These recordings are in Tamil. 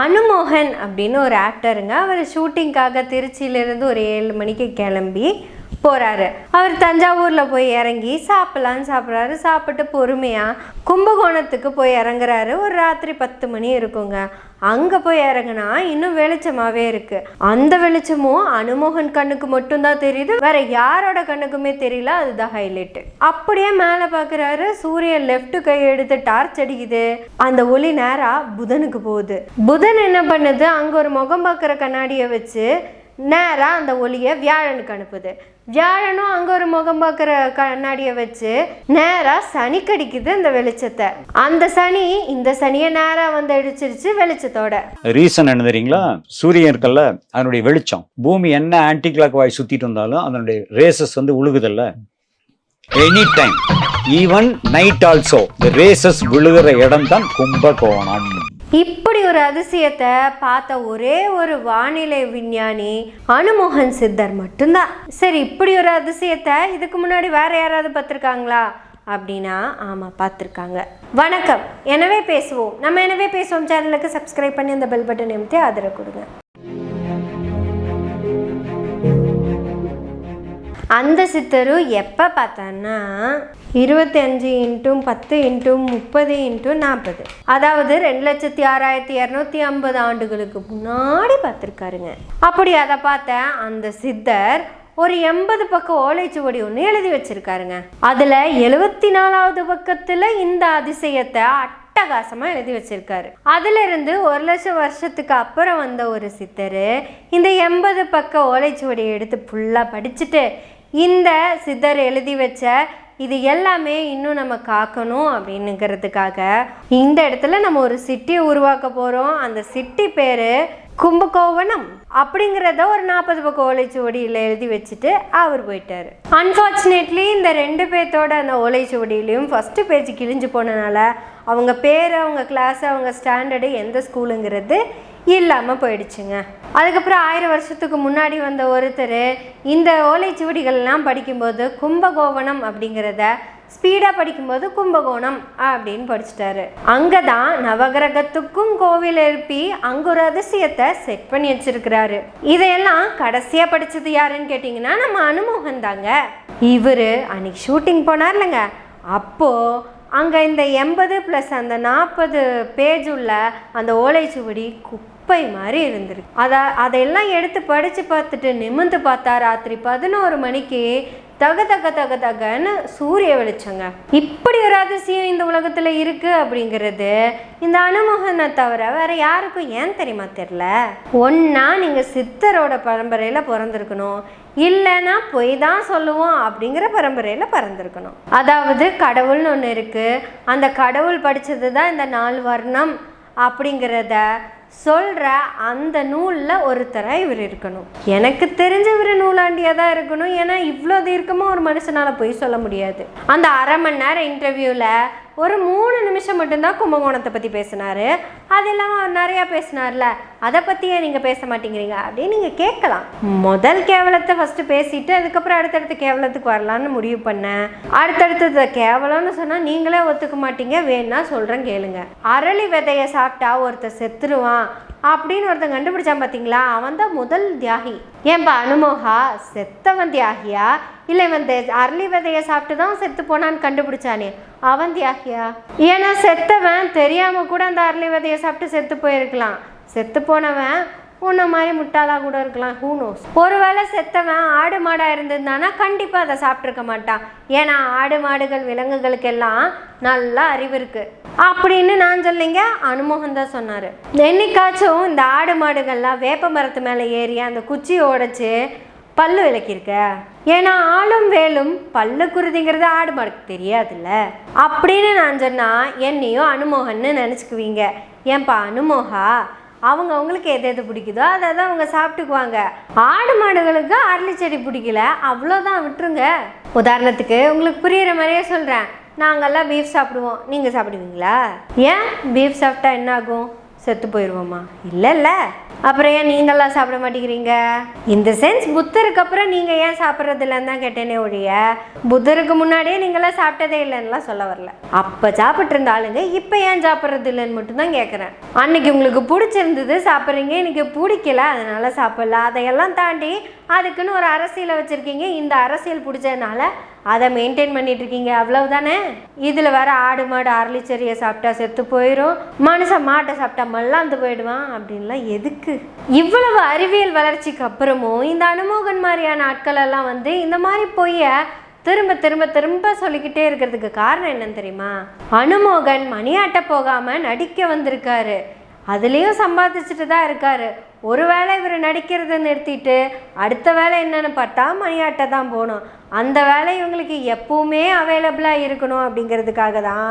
அனுமோகன் அப்படின்னு ஒரு ஆக்டருங்க அவர் ஷூட்டிங்காக திருச்சியிலேருந்து ஒரு ஏழு மணிக்கு கிளம்பி போகிறாரு அவர் தஞ்சாவூரில் போய் இறங்கி சாப்பிட்லான்னு சாப்பிட்றாரு. சாப்பிட்டு பொறுமையாக கும்பகோணத்துக்கு போய் இறங்குறாரு. ஒரு ராத்திரி பத்து மணி இருக்குங்க. அங்கே போய் இறங்குனா இன்னும் வெளிச்சமாகவே இருக்குது அந்த வெளிச்சமும் அனுமோகன் கண்ணுக்கு மட்டும்தான் தெரியுது. வேற யாரோட கண்ணுக்குமே தெரியல. அதுதான் ஹைலைட் அப்படியே மேலே பார்க்குறாரு சூரியன் லெஃப்ட் கை எடுத்து டார்ச் அடிக்குது. அந்த ஒளி நேராக புதனுக்கு போகுது. புதன் என்ன பண்ணுது? அங்கே ஒரு முகம் பார்க்குற கண்ணாடியை வச்சு நேராக அந்த ஒளியை வியாழனுக்கு அனுப்புது. வியாழனும் அங்கே ஒரு முகம் பார்க்குற கண்ணாடியை வச்சு நேராக சனி கடிக்குது அந்த வெளிச்சத்தை. அந்த சனி இந்த சனியை நேராக வந்து அடிச்சிருச்சு வெளிச்சத்தோட. ரீசன் என்ன தெரியுங்களா? சூரியன் இருக்கல்ல அதனுடைய வெளிச்சம். பூமி என்ன ஆன்டி கிளாக் வாய் சுற்றிட்டு இருந்தாலும் அதனுடைய ரேசஸ் வந்து உழுகுதல்ல. Any time even night also rashes விழுகிற இடம் தான் கும்பகோணம். இப்படி ஒரு அதிசயத்தை பார்த்த ஒரே ஒரு வானிலை விஞ்ஞானி அனுமோகன் சித்தர் மட்டும்தான். சரி இப்படி ஒரு அதிசயத்தை இதுக்கு முன்னாடி வேற யாராவது பார்த்துருக்காங்களா? அப்படின்னா ஆமாம் பார்த்துருக்காங்க. வணக்கம். எனவே பேசுவோம். நம்ம எனவே பேசுவோம். சேனலுக்கு சப்ஸ்கிரைப் பண்ணி அந்த பெல் பட்டன் நிமித்தி ஆதரவு கொடுங்க. அந்த சித்தரும் எப்போ பார்த்தான்னா இருபத்தி அஞ்சு இன்ட்டும் பத்து இன்ட்டும் முப்பது இன்ட்டும் நாற்பது அதாவது ரெண்டு லட்சத்தி ஆறாயிரத்தி இரநூத்தி ஐம்பது ஆண்டுகளுக்கு முன்னாடி பார்த்துருக்காருங்க. அப்படி அதை பார்த்த அந்த சித்தர் ஒரு எண்பது பக்கம் ஓலைச்சுவடி ஒன்று எழுதி வச்சிருக்காருங்க. அதில் எழுபத்தி நாலாவது பக்கத்தில் இந்த அதிசயத்தை அட்டகாசமாக எழுதி வச்சிருக்காரு. அதிலிருந்து ஒரு லட்சம் வருஷத்துக்கு அப்புறம் வந்த ஒரு சித்தர் இந்த எண்பது பக்க ஓலைச்சுவடியை எடுத்து ஃபுல்லாக படிச்சுட்டு இந்த சித்தர் எழுதி வச்ச இது எல்லாமே இன்னும் நம்ம காக்கணும் அப்படின்னுங்கிறதுக்காக இந்த இடத்துல நம்ம ஒரு சிட்டியை உருவாக்க போகிறோம் அந்த சிட்டி பேர் கும்பகோவனம் அப்படிங்கிறத ஒரு நாற்பது பக்கம் ஓலைச்சுவடியில் எழுதி வச்சுட்டு அவர் போயிட்டார். அன்ஃபார்ச்சுனேட்லி இந்த ரெண்டு பேர்த்தோட அந்த ஓலைச்சுவடியிலையும் ஃபஸ்ட்டு பேஜ் கிழிஞ்சு போனனால அவங்க பேர் அவங்க கிளாஸ் அவங்க ஸ்டாண்டர்டு எந்த ஸ்கூலுங்கிறது இல்லாமல் போயிடுச்சுங்க. அதுக்கப்புறம் ஆயிரம் வருஷத்துக்கு முன்னாடி வந்த ஒருத்தர் இந்த ஓலைச்சுவடிகள்லாம் படிக்கும்போது கும்பகோவனம் அப்படிங்கிறத ஸ்பீடாக படிக்கும்போது கும்பகோணம் அப்படின்னு படிச்சிட்டாரு. அங்கே தான் நவகிரகத்துக்கும் கோவில் எழுப்பி அங்கே ஒரு அதிசயத்தை செட் பண்ணி வச்சிருக்கிறாரு. இதையெல்லாம் கடைசியாக படித்தது யாருன்னு கேட்டிங்கன்னா நம்ம அனுமோகன் தாங்க. இவர் அன்னைக்கு ஷூட்டிங் போனார் இல்லைங்க அப்போது அங்கே இந்த எண்பது ப்ளஸ் அந்த நாற்பது பேஜ் உள்ள அந்த ஓலைச்சுவடி குப்பை மாதிரி இருந்திருக்கு. அதை அதையெல்லாம் எடுத்து படித்து பார்த்துட்டு நிமிர்ந்து பார்த்தா ராத்திரி பதினோரு மணிக்கு தக தக தக தகன்னு சூரிய வெளிச்சங்க. இப்படி ஒரு அதிசயம் இந்த உலகத்தில் இருக்குது அப்படிங்கிறது இந்த அனுமோகனை தவிர வேறு யாருக்கும் ஏன் தெரியுமா தெரில ஒன்றா நீங்கள் சித்தரோட பரம்பரையில் பிறந்திருக்கணும். இல்லைன்னா பொய் தான் சொல்லுவோம் அப்படிங்கிற பரம்பரையில் பிறந்திருக்கணும். அதாவது கடவுள்னு ஒன்று இருக்குது அந்த கடவுள் படித்தது தான் இந்த நாலு வர்ணம் அப்படிங்கிறத சொல்கிற அந்த நூலில் ஒருத்தராக இவர் இருக்கணும். எனக்கு தெரிஞ்ச இவர் நூலாண்டியாக தான் இருக்கணும். ஏன்னா இவ்வளோ தீர்க்கமாக ஒரு மனுஷனால் போய் சொல்ல முடியாது. அந்த அரை மணி நேரம் இன்டர்வியூவில் ஒரு மூணு நிமிஷம் மட்டும்தான் கும்பகோணத்தை பற்றி பேசினார். அது இல்லாமல் அவர் நிறையா பேசினார்ல அதை பற்றியே நீங்கள் பேச மாட்டேங்கிறீங்க அப்படின்னு நீங்கள் கேட்கலாம். முதல் கேவலத்தை ஃபஸ்ட்டு பேசிட்டு அதுக்கப்புறம் அடுத்தடுத்த கேவலத்துக்கு வரலான்னு முடிவு பண்ணேன் அடுத்தடுத்தது கேவலம்னு சொன்னால் நீங்களே ஒத்துக்க மாட்டீங்க வேணா சொல்கிறேன் கேளுங்க. அரளி விதையை சாப்பிட்டா ஒருத்தர் செத்துருவான். அப்படின்னு ஒருத்தன் கண்டுபிடிச்சான் பார்த்தீங்களா அவன் தான் முதல் தியாகி. ஏன்பா அனுமோகா செத்தவன் தியாகியா? இல்லை இவன் தே- அரளி விதையை சாப்பிட்டு தான் செத்து போனான்னு கண்டுபிடிச்சானே. அவன் தியாகியா? ஏன்னா செத்தவன் தெரியாமல் கூட அந்த அரளி விதையை சாப்பிட்டு செத்து போயிருக்கலாம். செத்து போனவன் உன்ன மாதிரி முட்டாளாக கூட இருக்கலாம். ஹூனோஸ் ஒருவேளை செத்தவன் ஆடு மாடாக இருந்திருந்தானா கண்டிப்பாக அதை சாப்பிட்ருக்க மாட்டான். ஏன்னா ஆடு மாடுகள் விலங்குகளுக்கெல்லாம் நல்லா அறிவு இருக்குது அப்படின்னு நான் சொல்லிங்க அனுமோகன் தான் சொன்னார். என்னைக்காச்சும் இந்த ஆடு மாடுகள்லாம் வேப்ப மரத்து மேலே ஏறி அந்த குச்சியை உடைச்சி பல்லு விளக்கியிருக்க? ஏன்னா ஆளும் வேலும் பல்லு குருதிங்கிறது ஆடு மாடுக்கு தெரியாதுல்ல. அப்படின்னு நான் சொன்னால் என்னையும் அனுமோகன்னு நினச்சிக்குவீங்க. ஏன்பா அனுமோகா? அவங்க அவங்களுக்கு எது எது பிடிக்குதோ அதை தான் அவங்க சாப்பிட்டுக்குவாங்க. ஆடு மாடுகளுக்கு அரளி செடி பிடிக்கல. அவ்வளோதான் விட்டுருங்க. உதாரணத்துக்கு உங்களுக்கு புரியுற மாதிரியே சொல்கிறேன் நாங்கெல்லாம் பீஃப் சாப்பிடுவோம். நீங்கள் சாப்பிடுவீங்களா? ஏன்? பீஃப் சாப்பிட்டா என்ன ஆகும்? செத்து போயிடுவோமா இல்லைல்ல. அப்புறம் ஏன் நீங்களாம் சாப்பிட மாட்டேங்கிறீங்க? இந்த சென்ஸ் புத்தருக்கு அப்புறம் நீங்கள் ஏன் சாப்பிட்றது இல்லைன்னு தான் கேட்டேனே ஒழிய புத்தருக்கு முன்னாடியே நீங்களாம் சாப்பிட்டதே இல்லைன்னுலாம் சொல்ல வரல. அப்போ சாப்பிட்டு இருந்த ஆளுங்க இப்போ ஏன் சாப்பிட்றது இல்லைன்னு மட்டும்தான் கேட்குறேன் அன்னைக்கு உங்களுக்கு பிடிச்சிருந்தது சாப்பிட்றீங்க இன்னைக்கு பிடிக்கல அதனால சாப்பிடல. அதையெல்லாம் தாண்டி அதுக்குன்னு ஒரு அரசியலை வச்சுருக்கீங்க. இந்த அரசியல் பிடிச்சதுனால அதை மெயின்டைன் பண்ணிட்டு இருக்கீங்க அவ்வளவுதானே? இதில் வேற ஆடு மாடு அரளிச்செடியை சாப்பிட்டா செத்து போயிடும் மனுஷன் மாட்டை சாப்பிட்டா மல்லாந்து போயிடுவான் அப்படின்லாம் எதுக்கு? இவ்வளவு அறிவியல் வளர்ச்சிக்கு அப்புறமும் இந்த அனுமோகன் மாதிரியான ஆட்கள் எல்லாம் வந்து இந்த மாதிரி பொய்ய திரும்ப திரும்ப திரும்ப சொல்லிக்கிட்டே இருக்கிறதுக்கு காரணம் என்னன்னு தெரியுமா? அனுமோகன் மணியாட்ட போகாம நடிக்க வந்திருக்காரு. அதுலேயும் சம்பாதிச்சுட்டு தான் இருக்காரு. ஒரு வேளை இவர் நடிக்கிறத நிறுத்திட்டு அடுத்த வேலை என்னென்னு பார்த்தா மணியாட்ட தான் போகணும். அந்த வேலை இவங்களுக்கு எப்பவுமே அவைலபிளாக இருக்கணும் அப்படிங்கிறதுக்காக தான்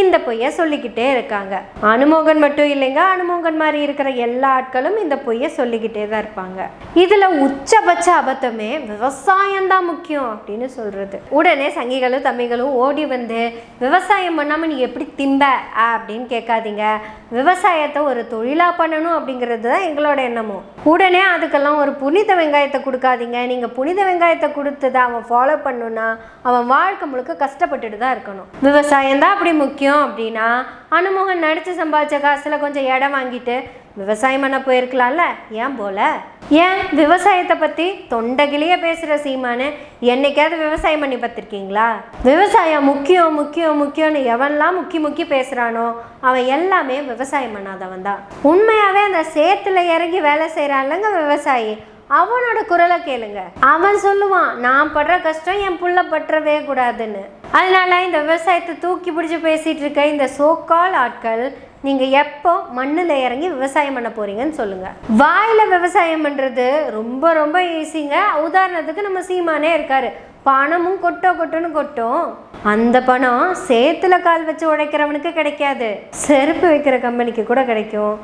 இந்த பொய்யை சொல்லிக்கிட்டே இருக்காங்க. அனுமோகன் மட்டும் இல்லைங்க அனுமோகன் மாதிரி இருக்கிற எல்லா ஆட்களும் இந்த பொய்யை சொல்லிக்கிட்டே தான் இருப்பாங்க. இதில் உச்சபட்ச அபத்தமே விவசாயம் தான் முக்கியம் அப்படின்னு சொல்கிறது உடனே சங்கிகளும் தம்பிகளும் ஓடி வந்து விவசாயம் பண்ணாமல் நீ எப்படி திம்ப? அப்படின்னு கேட்காதீங்க. விவசாயத்தை ஒரு தொழிலாக பண்ணணும் அப்படிங்கிறது தான் எங்களோட எண்ணமும் உடனே அதுக்கெல்லாம் ஒரு புனித வெங்காயத்தை கொடுக்காதீங்க. நீங்கள் புனித வெங்காயத்தை கொடுத்ததை அவன் ஃபாலோ பண்ணுன்னா அவன் வாழ்க்கை முழுக்க கஷ்டப்பட்டுட்டு தான் இருக்கணும். விவசாயம் தான் அப்படி முக்கியம் அப்படின்னா அனுமோகன் நடித்து சம்பாதிச்ச காசில் கொஞ்சம் இடம் வாங்கிட்டு விவசாயம் பண்ண போயிருக்கலாம்ல? ஏன் போல? ஏன்? விவசாயத்தை பற்றி தொண்டகிளியே பேசுகிற சீமானு என்னைக்காவது விவசாயம் பண்ணி பார்த்துருக்கீங்களா? விவசாயம் முக்கியம் முக்கியம் முக்கியம்னு எவன்லாம் முக்கி முக்கி பேசுகிறானோ அவன் எல்லாமே விவசாயம் பண்ணாதவன் தான். உண்மையாகவே அந்த சேத்துல இறங்கி வேலை செய்கிறான்லங்க விவசாயி. அவனோட குரலை கேளுங்க. அவன் சொல்லுவான் நான் படுற கஷ்டம் என் புள்ள பற்றவே கூடாதுன்னு. அதனால இந்த விவசாயத்தை தூக்கி பிடிச்சி பேசிட்டு இருக்க இந்த சோக்கால் ஆட்கள் நீங்கள் எப்போ மண்ணில் இறங்கி விவசாயம் பண்ண போறீங்கன்னு சொல்லுங்கள் வாயில் விவசாயம் பண்ணுறது ரொம்ப ரொம்ப ஈஸிங்க உதாரணத்துக்கு நம்ம சீமானே இருக்காரு. பணமும் கொட்டோ கொட்டோன்னு கொட்டும். அந்த பணம் சேத்துல கால் வச்சு உழைக்கிறவனுக்கு கிடைக்காது. செருப்பு வைக்கிற கம்பெனிக்கு கூட கிடைக்கும்.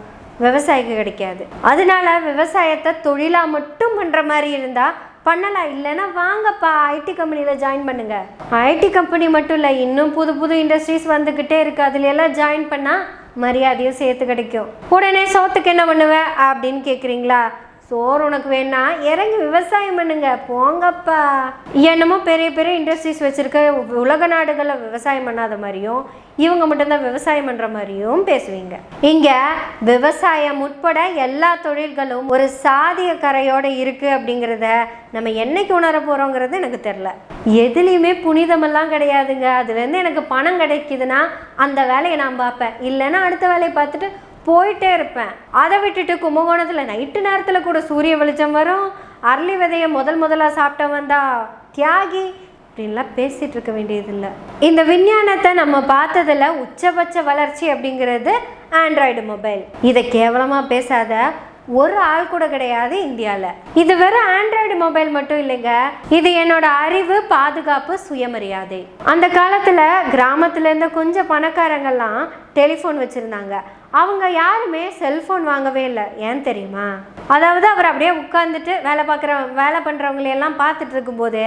விவசாயிக்கு கிடைக்காது. அதனால விவசாயத்தை தொழிலாக மட்டும் பண்ணுற மாதிரி இருந்தால் பண்ணலாம். இல்லைன்னா வாங்கப்பா ஐடி கம்பெனியில் ஜாயின் பண்ணுங்கள் ஐடி கம்பெனி மட்டும் இல்லை இன்னும் புது புது இண்டஸ்ட்ரீஸ் வந்துக்கிட்டே இருக்குது அதுல எல்லாம் ஜாயின் பண்ணால் மரியாதையும் சேர்த்து கிடைக்கும். உடனே சோத்துக்கு என்ன பண்ணுவேன் அப்படின்னு கேட்குறீங்களா சோறு உனக்கு வேணா. இறங்கி விவசாயம் பண்ணுங்க. போங்கப்பா. என்னமோ பெரிய பெரிய இண்டஸ்ட்ரீஸ் வச்சுருக்க உலக நாடுகளில் விவசாயம் பண்ணாத மாதிரியும் இவங்க மட்டும்தான் விவசாயம் பண்ணுற மாதிரியும் பேசுவீங்க. இங்கே விவசாயம் உட்பட எல்லா தொழில்களும் ஒரு சாதிய கரையோடு இருக்குது அப்படிங்கிறத நம்ம என்னைக்கு உணர போகிறோங்கிறது எனக்கு தெரில எதுலேயுமே புனிதமெல்லாம் கிடையாதுங்க. அதுலேருந்து எனக்கு பணம் கிடைக்குதுன்னா அந்த வேலையை நான் பார்ப்பேன். இல்லைன்னா அடுத்த வேலையை பார்த்துட்டு போயிட்டே இருப்பேன். அதை விட்டுட்டு கும்பகோணத்தில் நைட்டு நேரத்தில் கூட சூரிய வெளிச்சம் வரும். அரளி விதையை முதல் முதலாக சாப்பிட்டவன் தான் தியாகி அப்படின்லாம் பேசிகிட்டு இருக்க வேண்டியதில்லை. இந்த விஞ்ஞானத்தை நம்ம பார்த்ததில் உச்சபட்ச வளர்ச்சி அப்படிங்கிறது ஆண்ட்ராய்டு மொபைல். இதை கேவலமாக பேசாத ஒரு ஆள் கூட கிடையாது இந்தியாவில் இது வெறும் ஆண்ட்ராய்டு மொபைல் மட்டும் இல்லைங்க. இது என்னோட அறிவு பாதுகாப்பு சுயமரியாதை. அந்த காலத்தில் கிராமத்துல இருந்த கொஞ்சம் பணக்காரங்கெல்லாம் டெலிஃபோன் வச்சுருந்தாங்க. அவங்க யாருமே செல்ஃபோன் வாங்கவே இல்லை. ஏன் தெரியுமா? அதாவது அவர் அப்படியே உட்காந்துட்டு வேலை பார்க்குற வேலை பண்ணுறவங்களையெல்லாம் பார்த்துட்டு இருக்கும்போது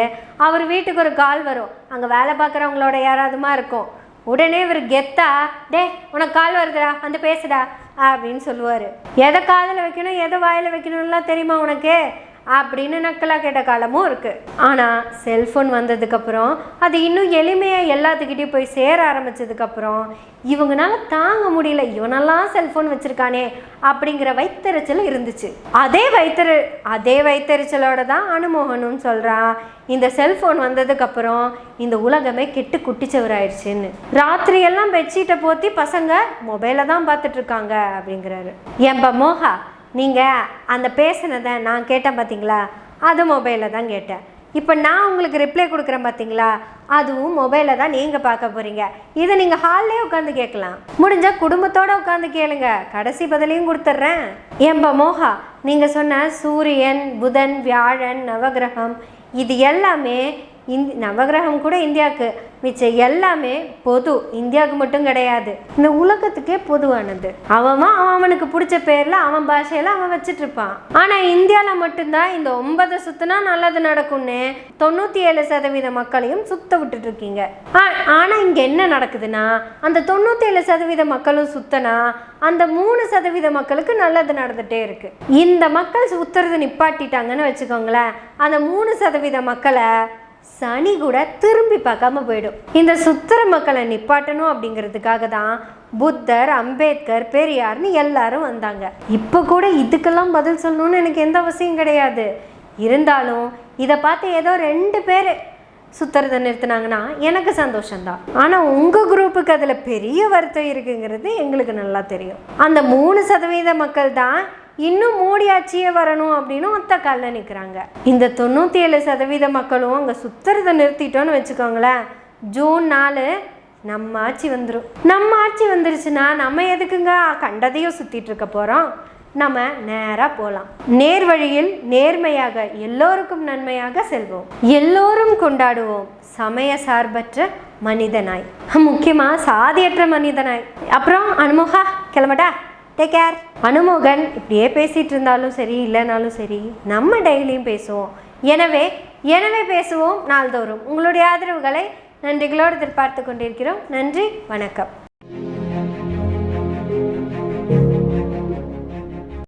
அவர் வீட்டுக்கு ஒரு கால் வரும். அங்கே வேலை பார்க்குறவங்களோட யாராவதுமா இருக்கும். உடனே இவர் கெத்தா டே உனக்கு கால் வருதுடா வந்து பேசுடா. அப்படின்னு சொல்லுவார். எதை காதில் வைக்கணும் எதை வாயில் வைக்கணும்லாம் தெரியுமா உனக்கு? அப்படின்னு நக்கலாக கேட்ட காலமும் இருக்குது ஆனால் செல்ஃபோன் வந்ததுக்கப்புறம் அது இன்னும் எளிமையாக எல்லாத்துக்கிட்டையும் போய் சேர ஆரம்பிச்சதுக்கப்புறம் இவங்களால தாங்க முடியல இவனெல்லாம் செல்ஃபோன் வச்சுருக்கானே அப்படிங்கிற வைத்தறிச்சல் இருந்துச்சு. அதே வைத்தறி அதே வைத்தறிச்சலோட தான் அனுமோகனும் சொல்கிறான் இந்த செல்ஃபோன் வந்ததுக்கப்புறம் இந்த உலகமே கெட்டு குட்டிச்சவராயிடுச்சுன்னு. ராத்திரியெல்லாம் பெட்ஷீட்டை போத்தி பசங்க மொபைலை தான் பார்த்துட்ருக்காங்க அப்படிங்கிறாரு. ஏன்பா மோகா நீங்கள் அந்த பேசினதை நான் கேட்டேன் பார்த்தீங்களா அது மொபைலில் தான் கேட்டேன். இப்போ நான் உங்களுக்கு ரிப்ளை கொடுக்குறேன் பார்த்தீங்களா அதுவும் மொபைலில் தான் நீங்கள் பார்க்க போகிறீங்க இதை நீங்கள் ஹால்லே உட்காந்து கேட்கலாம். முடிஞ்சால் குடும்பத்தோடு உட்காந்து கேளுங்க. கடைசி பதிலையும் கொடுத்துட்றேன். எம்ப மோகா நீங்கள் சொன்ன சூரியன் புதன் வியாழன் நவகிரகம் இது எல்லாமே இந்த நவகிரகம் கூட இந்தியாவுக்கு. மிச்சம் எல்லாமே பொது இந்தியாவுக்கு மட்டும் கிடையாது. இந்த உலகத்துக்கே பொதுவானது. அவன் அவன் அவனுக்கு பிடிச்ச பேர்ல அவன் பாஷையில அவன் வச்சுட்டு இருப்பான் ஆனா இந்தியாவில் மட்டும்தான் இந்த ஒன்பது சுத்தினா நல்லது நடக்கும்னு தொண்ணூத்தி ஏழு சதவீத மக்களையும் சுத்த விட்டுட்டு இருக்கீங்க ஆ- ஆனா இங்க என்ன நடக்குதுன்னா அந்த தொண்ணூத்தி ஏழு சதவீத மக்களும் சுத்தனா அந்த மூணு சதவீத மக்களுக்கு நல்லது நடந்துட்டே இருக்கு. இந்த மக்கள் சுத்துறது நிப்பாட்டிட்டாங்கன்னு வச்சுக்கோங்களேன். அந்த மூணு சதவீத மக்களை சனி கூட திரும்பி பார்க்காம போயிடும். இந்த சுத்திர மக்களை நிப்பாட்டணும் அப்படிங்கிறதுக்காக தான் புத்தர் அம்பேத்கர் பெரியார்னு எல்லாரும் வந்தாங்க. இப்போ கூட இதுக்கெல்லாம் பதில் சொல்லணும்னு எனக்கு எந்த அவசியம் கிடையாது. இருந்தாலும் இதை பார்த்து ஏதோ ரெண்டு பேர் சுத்துறதை நிறுத்தினாங்கன்னா எனக்கு சந்தோஷம்தான். ஆனால் உங்கள் குரூப்புக்கு அதில் பெரிய வருத்தம் இருக்குங்கிறது எங்களுக்கு நல்லா தெரியும். அந்த மூணு சதவீத மக்கள் தான் இன்னும் மோடி ஆட்சியே வரணும் அப்படின்னு ஒத்த காலில் நிற்கிறாங்க இந்த தொண்ணூற்றி ஏழு சதவீத மக்களும் அங்கே சுத்துறதை நிறுத்திட்டோன்னு வச்சுக்கோங்களேன். ஜூன் நாலு நம்ம ஆட்சி வந்துடும் நம்ம ஆட்சி வந்துருச்சுன்னா நம்ம எதுக்குங்க? கண்டதையும் சுற்றிட்டு இருக்க போகிறோம் நம்ம நேராக போகலாம் நேர் வழியில் நேர்மையாக எல்லோருக்கும் நன்மையாக செல்வோம். எல்லோரும் கொண்டாடுவோம். சமய சார்பற்ற மனிதனாய். முக்கியமாக சாதியற்ற மனிதனாய். அப்புறம் அனுமுகா கிளம்பட்டா? டேக் கேர் அனுமோகன் இப்படியே பேசிகிட்டு இருந்தாலும் சரி இல்லைனாலும் சரி நம்ம டெய்லியும் பேசுவோம். எனவே எனவே பேசுவோம் நாள்தோறும். உங்களுடைய ஆதரவுகளை நன்றிகளோடு எதிர்பார்த்து கொண்டிருக்கிறோம். நன்றி வணக்கம்.